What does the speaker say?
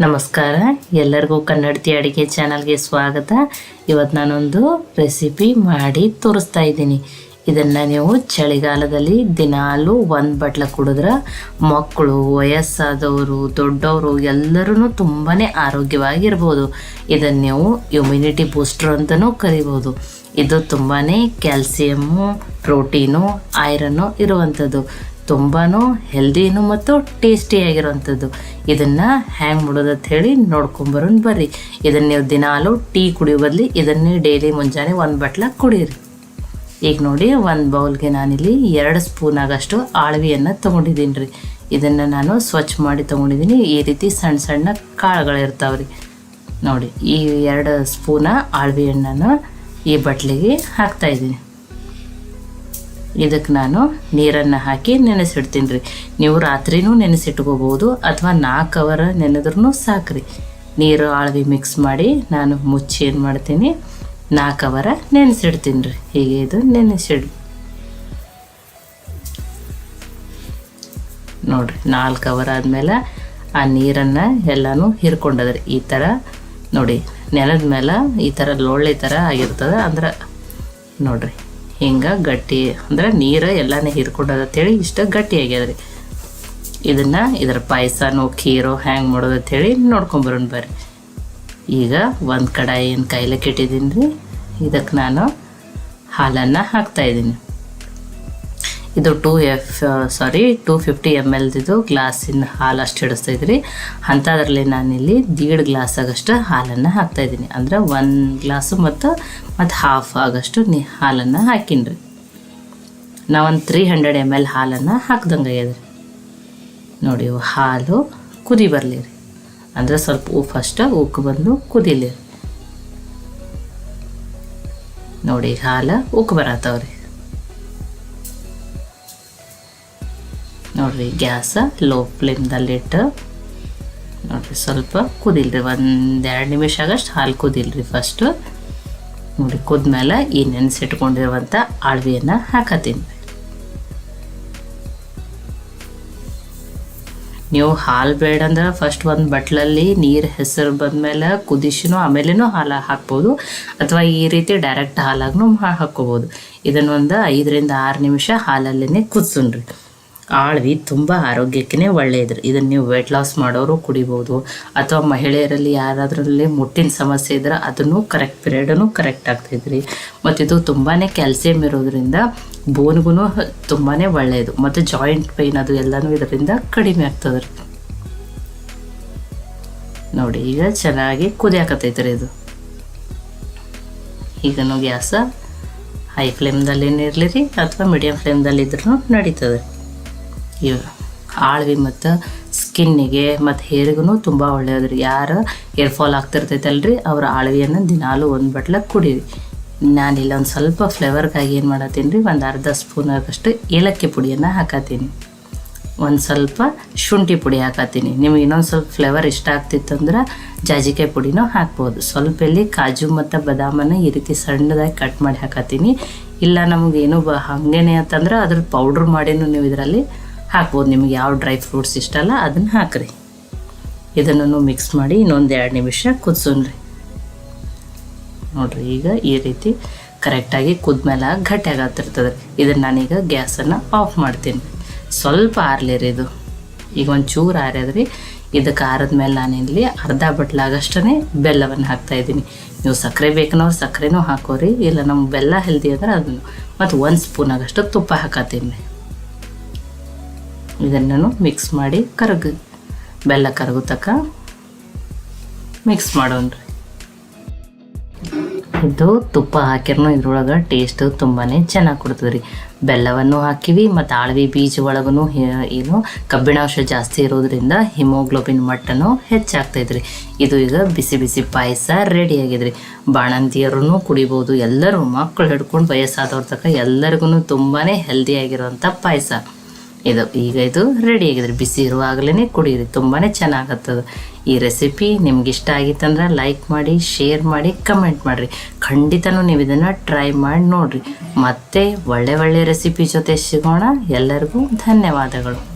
ನಮಸ್ಕಾರ. ಎಲ್ಲರಿಗೂ ಕನ್ನಡತಿ ಅಡುಗೆ ಚಾನಲ್ಗೆ ಸ್ವಾಗತ. ಇವತ್ತು ನಾನೊಂದು ರೆಸಿಪಿ ಮಾಡಿ ತೋರಿಸ್ತಾ ಇದ್ದೀನಿ. ಇದನ್ನು ನೀವು ಚಳಿಗಾಲದಲ್ಲಿ ದಿನಾಲು ಒಂದು ಬಟ್ಲ ಕುಡಿದ್ರೆ ಮಕ್ಕಳು ವಯಸ್ಸಾದವರು, ದೊಡ್ಡವರು ಎಲ್ಲರೂ ತುಂಬಾ ಆರೋಗ್ಯವಾಗಿರ್ಬೋದು. ಇದನ್ನು ನೀವು ಇಮ್ಯುನಿಟಿ ಬೂಸ್ಟರ್ ಅಂತಲೂ ಕರಿಬೋದು. ಇದು ತುಂಬಾ ಕ್ಯಾಲ್ಸಿಯಮ್ಮು, ಪ್ರೋಟೀನು, ಐರನ್ನು ಇರುವಂಥದ್ದು ತುಂಬಾ ಹೆಲ್ದಿನೂ ಮತ್ತು ಟೇಸ್ಟಿಯಾಗಿರೋವಂಥದ್ದು. ಇದನ್ನು ಹ್ಯಾಂಗೆ ಮಾಡೋದು ಅಂತ ಹೇಳಿ ನೋಡ್ಕೊಂಬರೋಣ ಬರ್ರಿ. ಇದನ್ನು ನೀವು ದಿನಾಲು ಟೀ ಕುಡಿಯೋ ಬದಲು ಇದನ್ನೇ ಡೈಲಿ ಮುಂಜಾನೆ ಒಂದು ಬಟ್ಲ ಕುಡೀರಿ. ಈಗ ನೋಡಿ ಒಂದು ಬೌಲ್ಗೆ ನಾನಿಲ್ಲಿ ಎರಡು ಸ್ಪೂನ್ ಆಗಷ್ಟು ಆಳ್ವಿಯನ್ನು ತೊಗೊಂಡಿದ್ದೀನಿ ರೀ ಇದನ್ನು ನಾನು ಸ್ವಚ್ಛ ಮಾಡಿ ತೊಗೊಂಡಿದ್ದೀನಿ. ಈ ರೀತಿ ಸಣ್ಣ ಸಣ್ಣ ಕಾಳುಗಳಿರ್ತಾವೆ ರೀ ನೋಡಿ, ಈ ಎರಡು ಸ್ಪೂನ ಆಳ್ವಿ ಹಣ್ಣನ್ನು ಈ ಬಟ್ಲಿಗೆ ಹಾಕ್ತಾಯಿದ್ದೀನಿ ಇದಕ್ಕೆ ನಾನು ನೀರನ್ನು ಹಾಕಿ ನೆನೆಸಿಡ್ತೀನಿ ರೀ ನೀವು ರಾತ್ರಿನೂ ನೆನೆಸಿಟ್ಕೋಬೋದು ಅಥವಾ ನಾಲ್ಕು ಅವರ್ ನೆನೆದ್ರೂ ಸಾಕ್ರಿ. ನೀರು ಆಳ್ವಿ ಮಿಕ್ಸ್ ಮಾಡಿ ನಾನು ಮುಚ್ಚಿ ಏನು ಮಾಡ್ತೀನಿ? ನಾಲ್ಕು ಅವರ ನೆನೆಸಿಡ್ತೀನಿ ರೀ ಹೀಗೆ ಇದು ನೆನೆಸಿಡ್. ನೋಡ್ರಿ, ನಾಲ್ಕು ಅವರ್ ಆದಮೇಲೆ ಆ ನೀರನ್ನು ಎಲ್ಲನೂ ಹಿರ್ಕೊಂಡದ್ರಿ. ಈ ಥರ ನೋಡಿ, ನೆಲದ ಮೇಲೆ ಈ ಥರ ಲೊಳ್ಳೆ ಥರ ಆಗಿರ್ತದೆ ಅಂದ್ರೆ ನೋಡ್ರಿ. ಹಿಂಗೆ, ಗಟ್ಟಿ, ಅಂದ್ರೆ ನೀರು ಎಲ್ಲನೇ ಹೀರ್ಕೊಂಡದ ಅಂತೇಳಿ ಇಷ್ಟ ಗಟ್ಟಿ ಆಗ್ಯದ್ರಿ ಇದನ್ನು ಇದರ ಪಾಯಸನೋ, ಖೀರೋ ಹ್ಯಾಂಗೆ ಮಾಡೋದು ಅಂತೇಳಿ ನೋಡ್ಕೊಂಬರೋಣ ಬರ್ರಿ. ಈಗ ಒಂದು ಕಡಾಯಿ ಏನು ಕೈಲಕ್ಕೆ ಇಟ್ಟಿದ್ದೀನಿ ರೀ ಇದಕ್ಕೆ ನಾನು ಹಾಲನ್ನು ಹಾಕ್ತಾಯಿದ್ದೀನಿ ಇದು two F sorry two fifty M ಎಲ್ದಿದು ಗ್ಲಾಸಿನ ಹಾಲು ಅಷ್ಟು ಹಿಡಿಸ್ತಾ ಇದ್ರಿ. ಅಂಥದ್ರಲ್ಲಿ ನಾನಿಲ್ಲಿ ದೀಡ್ ಗ್ಲಾಸ್ ಆಗಷ್ಟು ಹಾಲನ್ನು ಹಾಕ್ತಾಯಿದ್ದೀನಿ ಅಂದರೆ ಒಂದು ಗ್ಲಾಸು ಮತ್ತು ಮತ್ತು ಹಾಫ್ ಆಗಷ್ಟು ನೀ ಹಾಲನ್ನು ಹಾಕಿನ್ರಿ. ನಾವೊಂದು ತ್ರೀ ಹಂಡ್ರೆಡ್ ಎಂ ಎಲ್ ಹಾಲನ್ನು ಹಾಕ್ದಂಗೆ ಆಗ್ಯದ್ರಿ. ನೋಡಿ ಹಾಲು ಕುದಿ ಬರಲಿ ರೀ ಅಂದರೆ ಸ್ವಲ್ಪ ಫಸ್ಟ್ ಉಕ್ಕು ಬಂದು ಕುದಿಲಿ ನೋಡಿ, ಹಾಲು ಉಕ್ಕು ಬರತ್ತವ್ರಿ. ನೋಡಿರಿ, ಗ್ಯಾಸ ಲೋ ಫ್ಲೇಮ್ದಲ್ಲಿಟ್ಟು ನೋಡಿರಿ, ಸ್ವಲ್ಪ ಕುದಿಲ್ರಿ, ಒಂದೆರಡು ನಿಮಿಷ ಆಗಷ್ಟು ಹಾಲು ಕುದಿಲ್ರಿ ಫಸ್ಟು ನೋಡಿ, ಕುದ್ಮೇಲೆ ಈ ನೆನೆಸಿಟ್ಕೊಂಡಿರುವಂಥ ಆಳ್ವಿಯನ್ನು ಹಾಕತ್ತೀನಿ. ನೀವು ಹಾಲು ಬೇಡ ಅಂದ್ರೆ ಫಸ್ಟ್ ಒಂದು ಬಟ್ಲಲ್ಲಿ ನೀರು ಹೆಸರು ಬಂದಮೇಲೆ ಕುದಿಸಿನೂ ಆಮೇಲೆನೂ ಹಾಲು ಹಾಕ್ಬೋದು. ಅಥವಾ ಈ ರೀತಿ ಡೈರೆಕ್ಟ್ ಹಾಲಾಗೂ ಹಾಕ್ಕೋಬೋದು ಇದನ್ನು ಒಂದು ಐದರಿಂದ ಆರು ನಿಮಿಷ ಹಾಲಲ್ಲೇ ಕುದಿಸೋಣ್ರಿ ಆಳ್ವಿ ತುಂಬ ಆರೋಗ್ಯಕ್ಕೆ ಒಳ್ಳೆಯದು. ಇದನ್ನು ನೀವು ವೆಯ್ಟ್ ಲಾಸ್ ಮಾಡೋರು ಕುಡಿಬೋದು. ಅಥವಾ ಮಹಿಳೆಯರಲ್ಲಿ ಯಾರಾದ್ರಲ್ಲಿ ಮುಟ್ಟಿನ ಸಮಸ್ಯೆ ಇದ್ರೆ ಅದನ್ನು ಕರೆಕ್ಟ್ ಪಿರಿಯಡನ್ನು ಕರೆಕ್ಟ್ ಆಗ್ತೈತ್ರಿ ಮತ್ತು ಇದು ತುಂಬಾ ಕ್ಯಾಲ್ಸಿಯಂ ಇರೋದ್ರಿಂದ ಬೋನ್ಗೂ ತುಂಬಾ ಒಳ್ಳೆಯದು. ಮತ್ತು ಜಾಯಿಂಟ್ ಪೈನ್ ಅದು ಎಲ್ಲನೂ ಇದರಿಂದ ಕಡಿಮೆ ಆಗ್ತದೆ ನೋಡಿ, ಈಗ ಚೆನ್ನಾಗಿ ಕುದಿಯಾಕತ್ತೈತೆ ಇದು. ಈಗನು ಗ್ಯಾಸ ಹೈ ಫ್ಲೇಮ್ದಲ್ಲಿ ಇರಲಿ ರೀ ಅಥವಾ ಮೀಡಿಯಮ್ ಫ್ಲೇಮ್ದಲ್ಲಿ ಇದ್ರೂ ನಡೀತದೆ ಇವು ಆಳ್ವಿ ಮತ್ತು ಸ್ಕಿನ್ನಿಗೆ ಮತ್ತು ಹೇರಿಗೂ ತುಂಬ ತುಂಬಾ ರೀ ಯಾರು ಹೇರ್ ಫಾಲ್ ಆಗ್ತಿರ್ತೈತಲ್ರಿ, ಅವ್ರ ಆಳ್ವಿಯನ್ನು ದಿನಾಲು ಒಂದು ಬಟ್ಲ ಕುಡೀರಿ. ನಾನಿಲ್ಲ ಒಂದು ಸ್ವಲ್ಪ ಫ್ಲೇವರ್ಗಾಗಿ ಏನು ಮಾಡತ್ತೀನಿ ರೀ, ಒಂದು ಅರ್ಧ ಸ್ಪೂನ್ ಆಗಷ್ಟು ಏಲಕ್ಕಿ ಪುಡಿಯನ್ನು ಹಾಕತ್ತೀನಿ. ಒಂದು ಸ್ವಲ್ಪ ಶುಂಠಿ ಪುಡಿ ಹಾಕತ್ತೀನಿ. ನಿಮ್ಗೆ ಇನ್ನೊಂದು ಸ್ವಲ್ಪ ಫ್ಲೇವರ್ ಇಷ್ಟ ಆಗ್ತಿತ್ತಂದ್ರೆ ಜಾಜಿಕಾಯಿ ಪುಡಿನೂ ಹಾಕ್ಬೋದು. ಸ್ವಲ್ಪ ಇಲ್ಲಿ ಕಾಜು ಮತ್ತು ಬದಾಮನ್ನು ಈ ರೀತಿ ಸಣ್ಣದಾಗಿ ಕಟ್ ಮಾಡಿ ಹಾಕತ್ತೀನಿ. ಇಲ್ಲ ನಮಗೇನು ಬ ಹಾಗೇನೆ ಅಂತಂದ್ರೆ ಅದ್ರ ಪೌಡ್ರ್ ಮಾಡಿನೂ ನೀವು ಇದರಲ್ಲಿ ಹಾಕ್ಬೋದು. ನಿಮಗೆ ಯಾವ ಡ್ರೈ ಫ್ರೂಟ್ಸ್ ಇಷ್ಟ ಅಲ್ಲ, ಅದನ್ನು ಹಾಕ್ರಿ. ಇದನ್ನು ಮಿಕ್ಸ್ ಮಾಡಿ ಇನ್ನೊಂದು ಎರಡು ನಿಮಿಷ ಕುದಿಸೋಣ್ರಿ. ನೋಡ್ರಿ, ಈಗ ಈ ರೀತಿ ಕರೆಕ್ಟಾಗಿ ಕುದ್ಮೇಲೆ ಗಟ್ಟಿಯಾಗತ್ತಿರ್ತದೆ ಇದನ್ನು ನಾನೀಗ ಗ್ಯಾಸನ್ನು ಆಫ್ ಮಾಡ್ತೀನಿ. ಸ್ವಲ್ಪ ಆರ್ಲಿರಿ ಇದು. ಈಗ ಒಂದು ಚೂರು ಆರ್ಯದ್ರಿ. ಇದಕ್ಕೆ ಆರದ ಮೇಲೆ ನಾನಿಲ್ಲಿ ಅರ್ಧ ಬಟ್ಲಾಗಷ್ಟೇ ಬೆಲ್ಲವನ್ನು ಹಾಕ್ತಾಯಿದ್ದೀನಿ ನೀವು ಸಕ್ಕರೆ ಬೇಕನ್ನೋರು ಸಕ್ಕರೆನೂ ಹಾಕೋರಿ, ಇಲ್ಲ ನಮ್ಗೆ ಬೆಲ್ಲ ಹೆಲ್ದಿ ಅಂದ್ರೆ ಅದನ್ನು. ಮತ್ತು ಒಂದು ಸ್ಪೂನ್ ಆಗಷ್ಟು ತುಪ್ಪ ಹಾಕತ್ತೀನಿ. ಇದನ್ನು ಮಿಕ್ಸ್ ಮಾಡಿ ಕರಗ, ಬೆಲ್ಲ ಕರಗು ಮಿಕ್ಸ್ ಮಾಡೋಣ್ರಿ ಇದು ತುಪ್ಪ ಹಾಕಿರ್ನು ಇದ್ರೊಳಗೆ ಟೇಸ್ಟ್ ತುಂಬಾ ಚೆನ್ನಾಗಿ ಕೊಡ್ತದೆ ರೀ ಬೆಲ್ಲವನ್ನು ಹಾಕಿವಿ ಮತ್ತು ಆಳ್ವಿ ಬೀಜ ಒಳಗೂ ಏನು ಕಬ್ಬಿಣಾಂಶ ಜಾಸ್ತಿ ಇರೋದ್ರಿಂದ ಹಿಮೋಗ್ಲೋಬಿನ್ ಮಟ್ಟನು ಹೆಚ್ಚಾಗ್ತೈತ್ರಿ. ಇದು ಈಗ ಬಿಸಿ ಬಿಸಿ ಪಾಯಸ ರೆಡಿ ಆಗಿದ್ರಿ. ಬಾಣಂತಿಯರೂ ಕುಡಿಬೋದು ಎಲ್ಲರೂ ಮಕ್ಕಳು ಹಿಡ್ಕೊಂಡು ವಯಸ್ಸಾದವ್ರ ತಕ್ಕ ಎಲ್ಲರಿಗೂ ತುಂಬಾ ಹೆಲ್ದಿಯಾಗಿರುವಂಥ ಪಾಯಸ. ಇದು ಈಗ ಇದು ರೆಡಿ ಆಗಿದ್ರೆ ಬಿಸಿ ಇರುವಾಗಲೇ ಕುಡೀರಿ ತುಂಬಾ ಚೆನ್ನಾಗತ್ತದು. ಈ ರೆಸಿಪಿ ನಿಮ್ಗೆ ಇಷ್ಟ ಆಗಿತ್ತಂದ್ರೆ ಲೈಕ್ ಮಾಡಿ ಶೇರ್ ಮಾಡಿ ಕಮೆಂಟ್ ಮಾಡಿರಿ. ಖಂಡಿತನೂ ನೀವು ಇದನ್ನು ಟ್ರೈ ಮಾಡಿ ನೋಡಿರಿ. ಮತ್ತೆ ಒಳ್ಳೆ ಒಳ್ಳೆ ರೆಸಿಪಿ ಜೊತೆ ಸಿಗೋಣ. ಎಲ್ಲರಿಗೂ ಧನ್ಯವಾದಗಳು.